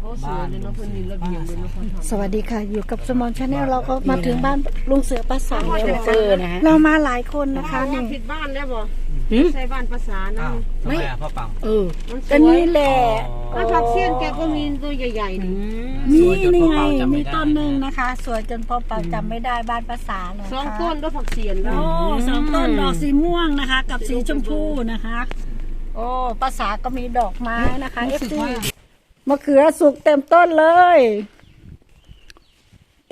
โอ้สวยเลยเนาะเพิ่นมีระเบียงเลยเนาะเพิ่นทำ สวัสดีค่ะ อยู่กับสมอนชาแนลเราก็มาถึงบ้านลุงเสือป้าสาวแล้วเออนะฮะ เรามาหลายคนนะคะว่านี่ ผิดบ้านแล้วบ่ใช่บ้านภาษานะอ้าวทำไมอะพ่อปัง เออมันสก็วยนี่แหละก็ผักเสี้ยนแกก็มีตัวใหญ่ๆนี่นี่สวยจนนี่พ่อไงเปาจำไม่มีได้ต้นหนึ่งนะคะ สวยจนพ่อเปาจำไม่ได้บ้านภาษาเลยสองต้นด้วยผักเสียนโอ้เนาะสองต้นดอกสีม่วงนะคะ กับสีชมพูนะคะ โอ้ภาษาก็มีดอกไม้นะคะเอฟซี มะเขือสุกเต็มต้นเลย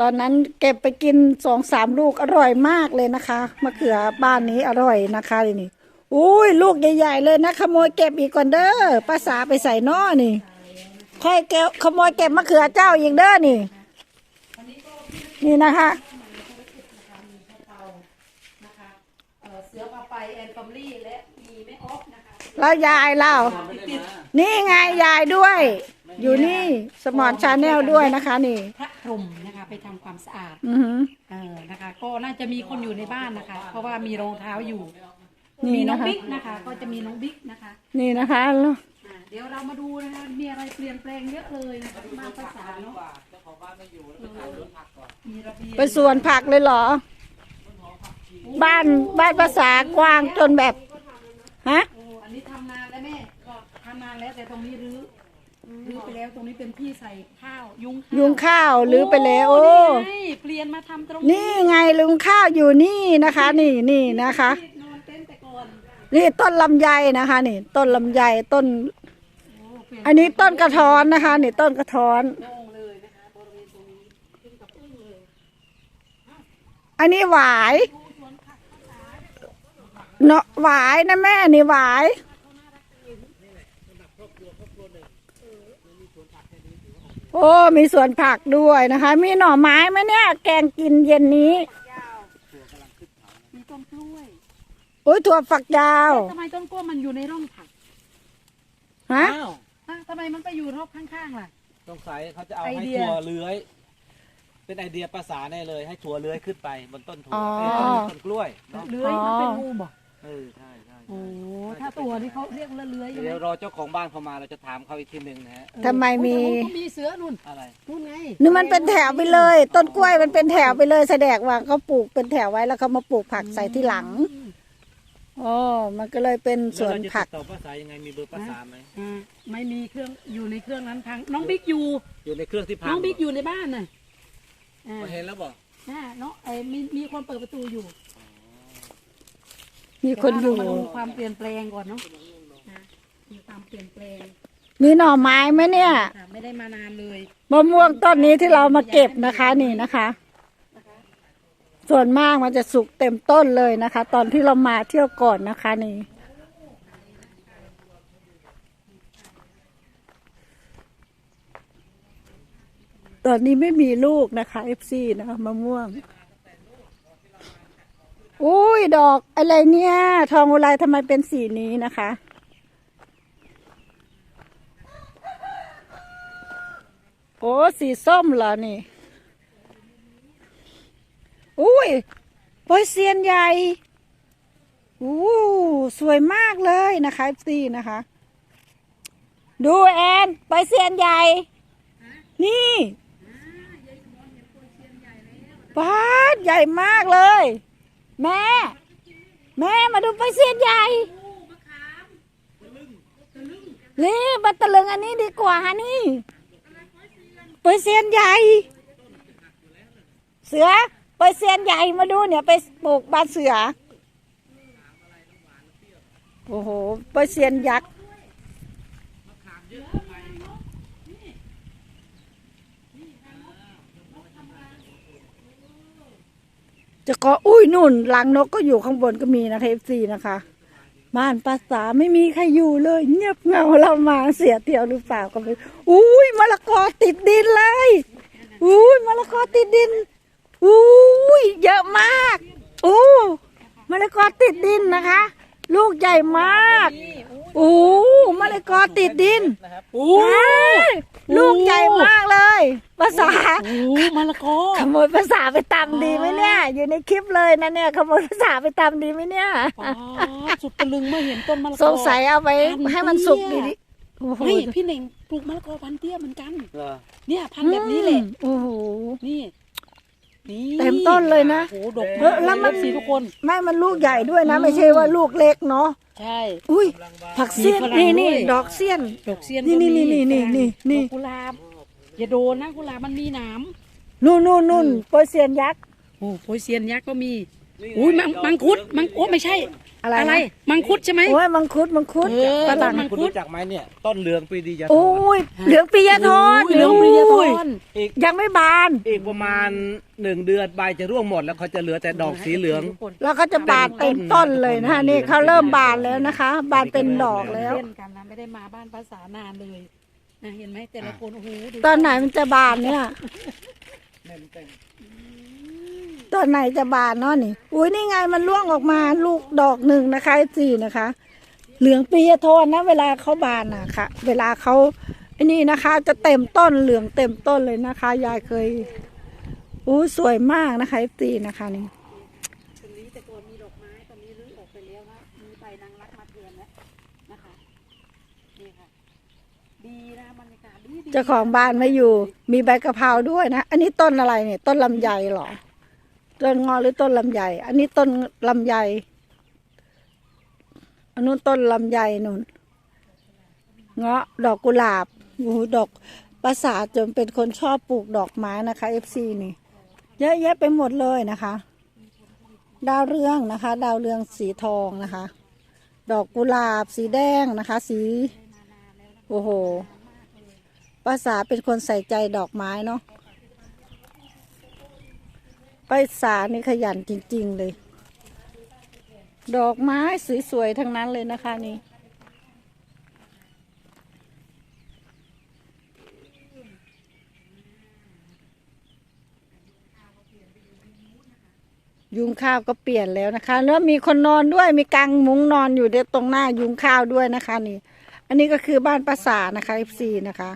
ตอนนั้นเก็บไปกินสองสามลูกอร่อยมากเลยนะคะ มะเขือบ้านนี้อร่อยนะคะนี่อุ้ยลูกใหญ่ๆเลยนะขโมยเก็บอีกก่อนเด้อภาษาไปใส่นอนี่ค่อยเก็บขโมยเก็บมะเขือเจ้าอีกเด้อนี่ นี่นะคะเสือปาไปแอนฟอมลี่และมีแม่ออฟนะคะแล้วยายเรานี่ไงยายด้วย อยู่นี่สมอนชาแนลด้วยนะคะนี่ พระพรหมนะคะไปทำความสะอาดอือหือ เออนะคะ ก็น่าจะมีคนอยู่ในบ้านนะคะ เพราะว่ามีรองเท้าอยู่นี่มีน้อนะงคะ บิ๊กนะคะ ก็จะมีน้องบิ๊กนะคะนี่นะคะอ่าเดี๋ยวเรามาดูนะคะมีอะไรเปลี่ยนแปลงเยอะเลยนะคะมาภาษาเนาะมีระเบียงไปสวนผักเลยเหรอ บ้านบ้านภาษากว้างจนแบบ ฮะ โอ้อันนี้ทำนานแล้วแม่ก็ทำนานแล้วแต่ตรงนี้รื้อ รื้อไปแล้วตรงนี้เป็นที่ใส่ข้าวยุงข้าวยุงข้าวหรือไปแล้วโอ้นี่ไงเปลี่ยนมาทำตรงนี่ไงลุงข้าวอยู่นี่นะคะ นี่นี่นะคะนอนเต้นแต่ก่อนนี่ต้นลำไยนะคะ นี่ ต้นลำไยต้น โอ้เปลี่ยนอันนี้ต้นกระท้อนนะคะ นี่ต้นกระท้อน โล่งเลยนะคะบริเวณตรงนี้ขึ้นกับอึ้งเลยอันนี้หวายเนาะหวายนะแม่นี่หวาย โอ้มีสวนผักด้วยนะคะ มีหน่อไม้ไหมเนี่ย แกงกินเย็นนี้มีต้นกล้วยโอ้ยถั่วฝักยาวทำไมต้นกล้วยมันอยู่ในร่องผักฮะอ้าวฮะทำไมมันไปอยู่รอบข้างๆล่ะ สงสัยเขาจะเอาไอให้เดีย ถั่วเลื้อย เป็นไอเดียภาษาแน่เลยให้ถั่วเลื้อยขึ้นไปบนต้นถั่วอ๋อ เอ้ยต้นต้นกล้วยเนาะเลื้อยมันเป็นงูบ่เออใช่ใช่ โอ้ถ้าตัวที่เขาเรียกว่าเลื้อยใช่ไหมเดี๋ยวรอเจ้าของบ้านเขามาเราจะถามเขาอีกทีหนึ่งนะฮะทำไมมี โอ้ยแต่นก็มีเสือนุ่นอะไรนู่นไงนี่มันเป็นแถวไปเลย ต้นกล้วยมันเป็นแถวไปเลย แสดงว่าเขาปลูกเป็นแถวไว้แล้วเขามาปลูกผักใส่ที่หลังอ๋อมันก็เลยเป็นสวนผัก แล้วเราจะติดต่อภาษายังไงมีเบอร์ภาษาไหมอ่าไม่มีเครื่องอยู่ในเครื่องนั้นพังน้องบิ๊กอยู่ อยู่ในเครื่องที่พังน้องบิ๊กอยู่ในบ้านน่ะอ่าเห็นแล้วบอกอ่าเนาะไอ้มีมีคนเปิดประตูอยู่ มีคนอยู่เดี๋วเรามาดูความเปลี่ยนแปลงก่อนเนาะอ่ามีความเปลี่ยนแปลงมีหน่อไม้ไหมเนี่ยค่ะไม่ได้มานานเลยมะม่วงต้นนี้ที่เรามาเก็บนะคะนี่นะคะ ส่วนมากมันจะสุกเต็มต้นเลยนะคะ ตอนที่เรามาเที่ยวก่อนนะคะนี่ ตอนนี้ไม่มีลูกนะคะเอฟซีนะคะมะม่วง อุ้ยดอกอะไรเนี่ย ทองอุไรทำไมเป็นสีนี้นะคะ โอ้สีส้มเหรอนี่ อุ้ยโปยเซียนใหญ่อู้สวยมากเลยนะคะซีนะคะ ดูแอนโปยเซียนใหญ่ นี่ป้าดใหญ่มากเลย แม่ แม่มาดูโปเซียนใหญ่นี่บัตตะลึงอันนี้ดีกว่านี่เปเซียนใหญ่ เสือเปเซียนใหญ่มาดูเนี่ยไปปลูกบ้านเสือ โอ้โหเปเซียนยักษ์ จะก็อุ้ยนุ่นลังนกก็อยู่ข้างบนก็มีนะเทฟซีนะคะ บ้านภาษาไม่มีใครอยู่เลย เงียบเหงาเรามาเสียเที่ยวหรือเปล่าก็ไม่รู้อุ้ยมะละกอติดดินเลยอุ้ยมะละกอติดดินอุ้ยเยอะมากอู้มะละกอติดดินนะคะ ลูกใหญ่มากอู้มะละกอติดดินนะครับอ้าย ลูกใหญ่มากเลยภาษาโอ้มะละกอขโมยภาษาไปตำดีไหมเนี่ย อยู่ในคลิปเลยนะเนี่ยขโมยภาษาไปตำดีไหมเนี่ยอ๋อสุดตะลึงเมื่อเห็นต้นมะละกอสงสัยเอาไปให้มันสุกดีโอ้โหไม่พี่เน่งปลูกมะละกอพันธุ์เตี้ยเหมือนกันเหรอเนี่ยพันธุ์แบบนี้แหละโอ้โหนี่นี่เต็มต้นเลยนะโอ้โหดกเออแล้วมันสีทุกคนไม่มันลูกใหญ่ด้วยนะ ไม่ใช่ว่าลูกเล็กเนาะ ใช่ อุ้ยผักเสี้ยนมีฝรั่งนี่นี่ด้วย ดอกเสี้ยน ดอกเซียนนี่ก็นี่มีนี่นี่นี่นี่ ดอกกุหลาบอย่าโดนนะกุหลาบมันมีหนามนู่นนู่นนู่นโปรยเซียนยักษ์ โอ้โหโพยเซียนยักษ์ก็มีนี่ไอุ้ยมังดอกมังคุดเหลืมังโอ้ไม่ใช่ อะไรนะอะไร มังคุดใช่ไหม โอ้ยมังคุดมังคุดเออ ฝรั่ง มังคุณรู้จักไหมเนี่ย ต้นเหลืองปรีดีจะโอ้ยเหลืองปียทอนเหลืองปริยทอุ้ยอนอีกยังไม่บาน อีกประมาณหนึ่งเดือนใบจะร่วงหมดแล้วเขาจะเหลือแต่ดอกสีเหลือง แล้วก็จะบานเต็มต้นเลยนะคะ นี่เขาเริ่มบานแล้วนะคะ บานเป็นดอกแล้ว เล่นกันนะไม่ได้มาบ้านภาษานานเลยนะเห็นไหมแต่ละคนโอ้โหดูตอนไหนมันจะบานเนี่ย ตอนไหนจะบานเนาะนี่ อุ้ยนี่ไงมันร่วงออกมาลูกดอกหนึ่งนะคะสี่นะคะ เหลืองปียโทนนะ เวลาเขาบานนะค่ะ เวลาเขาไอ้นี่นะคะ จะเต็มต้นเหลืองเต็มต้นเลยนะคะ ยายเคยอู้สวยมากนะคะสี่นะคะนี่ตรงนี้แต่ก่อนมีดอกไม้ตอนนี้รื้อออกไปแล้วนะมีใบนางรักมาแทนแล้วนะคะนี่ค่ะดีนะบรรยากาศดีดีเจ้าของบ้านไม่อยู่ มีใบกะเพราด้วยนะ อันนี้ต้นอะไรเนี่ย ต้นลำไยเหรอ ต้นงอหรือต้นลำไยอันนี้ต้นลำไยอันนู้นต้นลำไยนุ่นเงาะดอกกุหลาบโอ้โหดอกภาษาจนเป็นคนชอบปลูกดอกไม้นะคะ FC นี่ เยอะแยะไปหมดเลยนะคะ ดาวเรืองนะคะ ดาวเรืองสีทองนะคะ ดอกกุหลาบสีแดงนะคะ สี โอ้โหภาษาเป็นคนใส่ใจดอกไม้เนาะ ภาษานี่ขยันจริง ๆ เลย ดอกไม้สวย ๆ ทั้งนั้นเลยนะคะนี่ ยุงข้าวก็เปลี่ยนแล้วนะคะ แล้วมีคนนอนด้วยมีกางมุ้งนอนอยู่เดตรงหน้ายุงข้าวด้วยนะคะนี่ อันนี้ก็คือบ้านภาษานะคะ FC นะคะ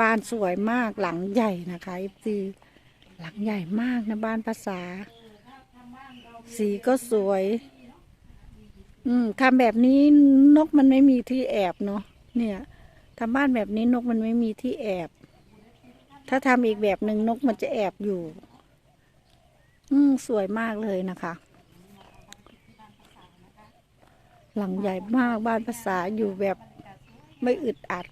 บ้านสวยมากหลังใหญ่นะคะ FC หลังใหญ่มากนะบ้านภาษา สีก็สวย อืมทำแบบนี้นกมันไม่มีที่แอบเนาะเนี่ยทำบ้านแบบนี้นกมันไม่มีที่แอบ ถ้าทำอีกแบบหนึ่งนกมันจะแอบอยู่ อืมสวยมากเลยนะคะ หลังใหญ่มากบ้านภาษาอยู่แบบไม่อึดอัด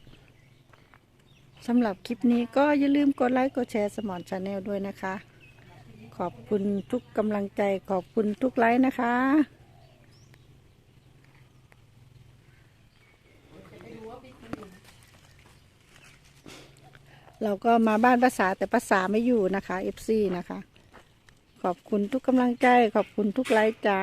สำหรับคลิปนี้ก็อย่าลืมกดไลค์กดแชร์สมอนชาแนลด้วยนะคะ ขอบคุณทุกกำลังใจขอบคุณทุกไลค์นะคะเราก็มาบ้านภาษาแต่ภาษาไม่อยู่นะคะ FC นะคะ ขอบคุณทุกกำลังใจ ขอบคุณทุกไลค์จ้า